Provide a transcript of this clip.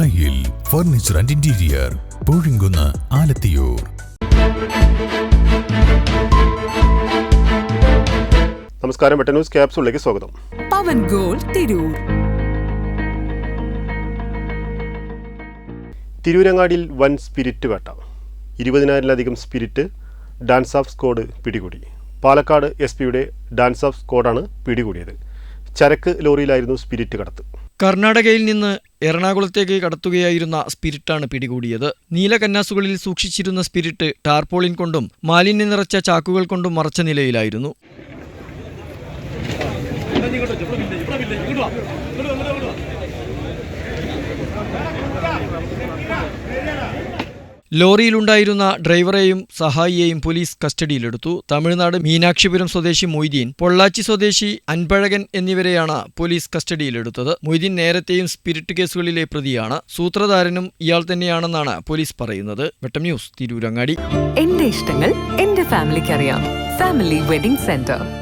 ദായിൽ furniture and interior Poozhinkunnu Alathiyur. നമസ്കാരം വെട്ട news ക്യാപ്സൂളിലേക്ക് സ്വാഗതം. പവൻ ഗോൾ തിരൂർ. തിരൂരങ്ങാടിയിൽ വൻ സ്പിരിറ്റ് വേട്ട. ഇരുപതിനായിരത്തിലധികം സ്പിരിറ്റ് ഡാൻസ് ഓഫ് സ്കോഡ് പിടികൂടി. പാലക്കാട് എസ് പിയുടെ ഡാൻസ് ഓഫ് സ്ക്വാഡാണ് പിടികൂടിയത്. ചരക്ക് ലോറിയിലായിരുന്നു സ്പിരിറ്റ് കടത്ത്. കർണാടകയിൽ നിന്ന് എറണാകുളത്തേക്ക് കടത്തുകയായിരുന്ന സ്പിരിറ്റാണ് പിടികൂടിയത്. നീലകന്നാസുകളിൽ സൂക്ഷിച്ചിരുന്ന സ്പിരിറ്റ് ടാർപോളിൻ കൊണ്ടും മാലിന്യം നിറച്ച ചാക്കുകൾ കൊണ്ടും മറച്ച നിലയിലായിരുന്നു. ലോറിയിലുണ്ടായിരുന്ന ഡ്രൈവറെയും സഹായിയെയും പോലീസ് കസ്റ്റഡിയിലെടുത്തു. തമിഴ്നാട് മീനാക്ഷിപുരം സ്വദേശി മൊയ്തീൻ പൊള്ളാച്ചി സ്വദേശി അൻപഴകൻ എന്നിവരെയാണ് പോലീസ് കസ്റ്റഡിയിലെടുത്തത്. മൊയ്തീൻ നേരത്തെയും സ്പിരിറ്റ് കേസുകളിലെ പ്രതിയാണ്. സൂത്രധാരനും ഇയാൾ തന്നെയാണെന്നാണ് പോലീസ് പറയുന്നത്. വെട്ടം ന്യൂസ് തിരൂരങ്ങാടി. എന്റെ ഇഷ്ടങ്ങൾ എന്റെ ഫാമിലിക്ക് അറിയാം ഫാമിലി വെഡിംഗ് സെന്റർ.